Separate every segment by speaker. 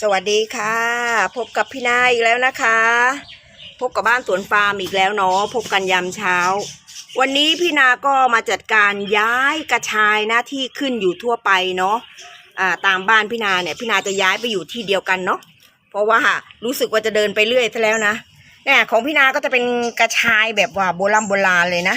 Speaker 1: สวัสดีค่ะ พบกับพี่นาอีกแล้วนะคะ พบกับบ้านสวนฟาร์มอีกแล้วเนาะพบกันยามเช้า วันนี้พี่นาก็มาจัดการย้ายกระชายหน้าที่ขึ้นอยู่ทั่วไปเนาะอ่าตามบ้านพี่นาเนี่ยพี่นาจะย้ายไปอยู่ที่เดียวกันเนาะเพราะว่ารู้สึกว่าจะเดินไปเรื่อยซะแล้วนะเนี่ยของพี่นาก็จะเป็นกระชายแบบว่าโบราณโบราณเลยนะ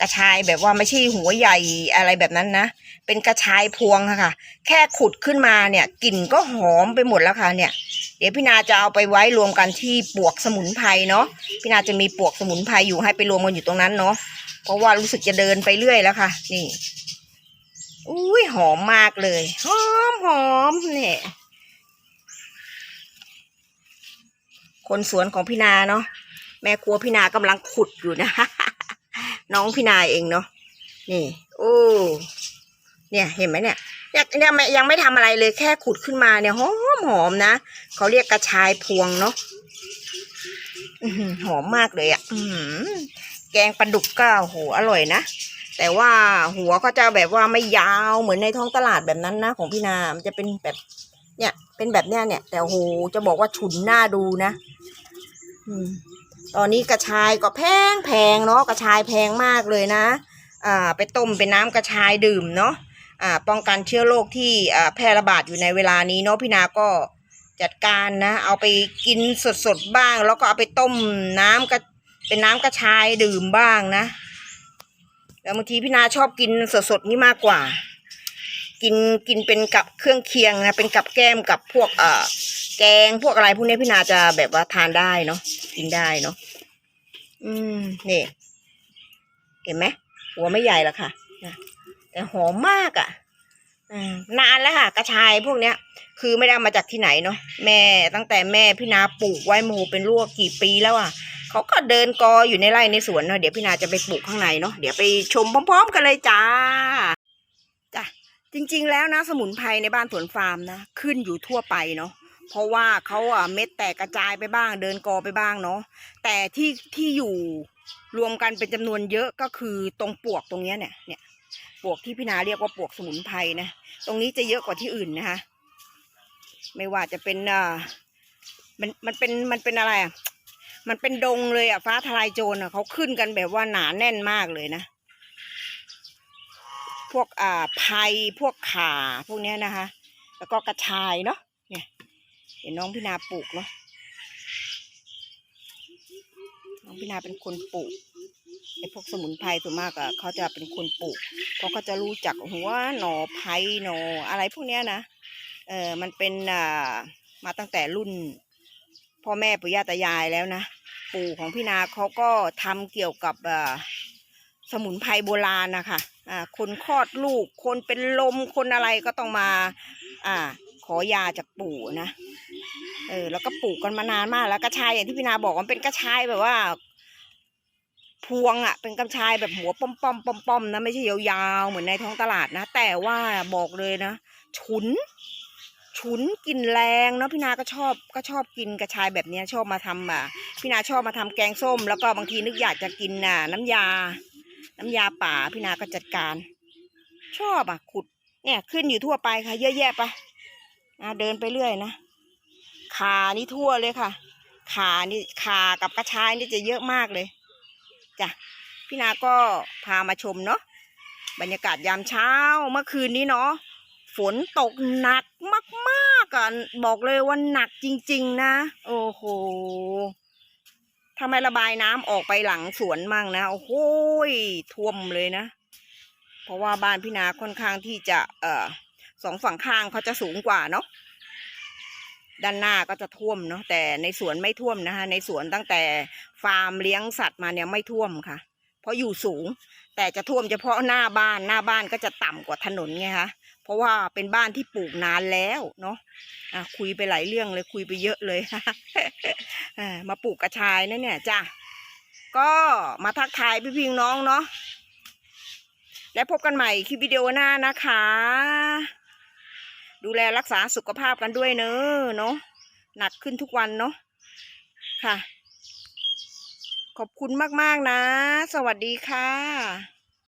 Speaker 1: กระชายแบบว่าไม่ใช่หัวใหญ่อะไรแบบนั้นนะ เป็นกระชายพวงค่ะคะแค่ขุดขึ้นมาเนี่ยกลิ่นก็หอมไปหมดแล้วค่ะเนี่ย เดี๋ยวพี่นาจะเอาไปไว้รวมกันที่ปวกสมุนไพรเนาะพี่นาจะมีปวกสมุนไพรอยู่ให้ไปรวมกันอยู่ตรงนั้นเนาะเพราะว่ารู้สึกจะเดินไปเรื่อยแล้วค่ะ นี่อุ้ยหอมมากเลยหอมหอมเนี่ยคนสวนของพี่นาเนาะแม่ครัวพี่นากำลังขุดอยู่นะ น้องพี่นาเองเนาะนี่ โอ้ เนี่ยเห็นไหมเนี่ยยังยังไม่ยังไม่ทำอะไรเลยแค่ขุดขึ้นมาเนี่ยหอมหอมนะเขาเรียกกระชายพวงเนาะอื้อหือหอมมากเลยอะ่ะอื้อหือแกงปลาดุกก็โหอร่อยนะแต่ว่าหัวก็จะแบบว่าไม่ยาวเหมือนในท้องตลาดแบบนั้นนะ ของพี่นามันจะเป็นแบบ เนี่ย เป็นแบบเนี้ยเนี่ย แต่โหจะบอกว่าฉุนหน้าดูนะอืมตอนนี้กระชายก็แพงแพงเนาะกระชายแพงมากเลยนะ อ่า ไปต้มเป็นน้ำกระชายดื่มเนาะ อ่าป้องกันเชื้อโรคที่อ่าแพร่ระบาดอยู่ในเวลานี้เนาะพี่นาก็จัดการนะ เอาไปกินสดๆบ้าง แล้วก็เอาไปต้มน้ำกระเป็นน้ำกระชายดื่มบ้างนะแล้วบางทีพี่นาชอบกินสดๆนี่มากกว่า กินกินเป็นกับเครื่องเคียงนะเป็นกับแก้มกับพวกเอ่อแกงพวกอะไรพวกนี้พี่นาจะแบบว่าทานได้เนาะกินได้เนาะอืมนี่ เห็นไหมหัวไม่ใหญ่หรอกค่ะนะ แต่หอมมากอะ่ะนานแล้วค่ะ กระชายพวกเนี้ย คือไม่ได้มาจากที่ไหนเนาะแม่ตั้งแต่แม่พี่นาปลูกไว้โมเป็นลวกกี่ปีแล้วอะ่ะเขาก็เดินกออยู่ในไร่ในสวนเนาะเดี๋ยวพี่นาจะไปปลูกข้างในเนาะเดี๋ยวไปชมพร้อม ๆ กันเลยจ้าจ้ะจริง ๆ แล้วนะ สมุนไพรในบ้านสวนฟาร์มนะขึ้นอยู่ทั่วไปเนาะเพราะว่าเขาอะเม็ดแตกกระจายไปบ้าง เดินกอไปบ้างเนาะแต่ที่ที่อยู่รวมกันเป็นจำนวนเยอะก็คือตรงปวกตรงเนี้ยเนี่ยเนี่ย ปวกที่พี่นาเรียกว่าปวกสมุนไพรนะ ตรงนี้จะเยอะกว่าที่อื่นนะคะ ไม่ว่าจะเป็นอ่ามันมันเป็นมันเป็นอะไรอะ มันเป็นดงเลยอะฟ้าทลายโจรอะเขาขึ้นกันแบบว่าหนาแน่นมากเลยนะ พวกอ่าไผ่พวกข่าพวกเนี้ยนะคะ แล้วก็กระชายเนาะเห็นน้องพี่นาปลูกเนาะ น้องพี่นาเป็นคนปลูก ไอ้พวกสมุนไพรส่วนมากอะเขาจะเป็นคนปลูกเขาก็จะรู้จักหัวหน่อไผ่หน่ออะไรพวกเนี้ยนะเออมันเป็นอ่ามาตั้งแต่รุ่นพ่อแม่ปู่ย่าตายายแล้วนะปู่ของพี่นาเขาก็ทำเกี่ยวกับอ่าสมุนไพรโบราณนะคะอ่าคนคลอดลูก คนเป็นลมคนอะไรก็ต้องมา อ่า ขอยาจากปู่นะเออแล้วก็ปลูกกันมานานมากแล้วกระชายอย่างที่พี่นาบอกมันเป็นกระชายแบบว่า พวงอะ่ะ เป็นกระชายแบบหัวป้อมป้อมป้อมป้อมนะไม่ใช่ยาวๆเหมือนในท้องตลาดนะ แต่ว่าบอกเลยนะ ฉุน ฉุนกินแรงเนาะพี่นาก็ชอบก็ชอบกินกระชายแบบนี้ชอบมาทำอะพี่นาชอบมาทำแกงส้ม แล้วก็บางทีนึกอยากจะกินอะ น้ำยา น้ำยาป่าพี่นาก็จัดการ ชอบอะขุด เนี่ยขึ้นอยู่ทั่วไปค่ะ เยอะแยะไปอ่าเดินไปเรื่อยนะขานี่ทั่วเลยค่ะ ขานี่ขากับกระชายนี่จะเยอะมากเลย จ้ะพี่นาก็พามาชมเนาะบรรยากาศยามเช้าเมื่อคืนนี้เนาะฝนตกหนักมากๆอะบอกเลยว่าหนักจริง ๆ นะ โอ้โหทำไมระบายน้ำออกไปหลังสวนมั่งนะโอ้โหยท่วมเลยนะ เพราะว่าบ้านพี่นาค่อนข้างที่จะเอ่อสองฝั่งข้างเขาจะสูงกว่าเนาะ ด้านหน้าก็จะท่วมเนาะแต่ในสวนไม่ท่วมนะคะ ในสวนตั้งแต่ฟาร์มเลี้ยงสัตว์มาเนี่ยไม่ท่วมค่ะ เพราะอยู่สูง แต่จะท่วมเฉพาะหน้าบ้านหน้าบ้านก็จะต่ำกว่าถนนไงคะเพราะว่าเป็นบ้านที่ปลูกนานแล้วเนาะะคุยไปหลายเรื่องเลยคุยไปเยอะเลยอ่ามาปลูกกระชายนะเนี่ยจ้ะก็มาทักทายพี่พิงน้องเนาะและพบกันใหม่คลิปวิดีโอหน้านะคะ ดูแลรักษาสุขภาพกันด้วยเนอะเนาะหนักขึ้นทุกวันเนาะค่ะ ขอบคุณมาก ๆ นะ สวัสดีค่ะ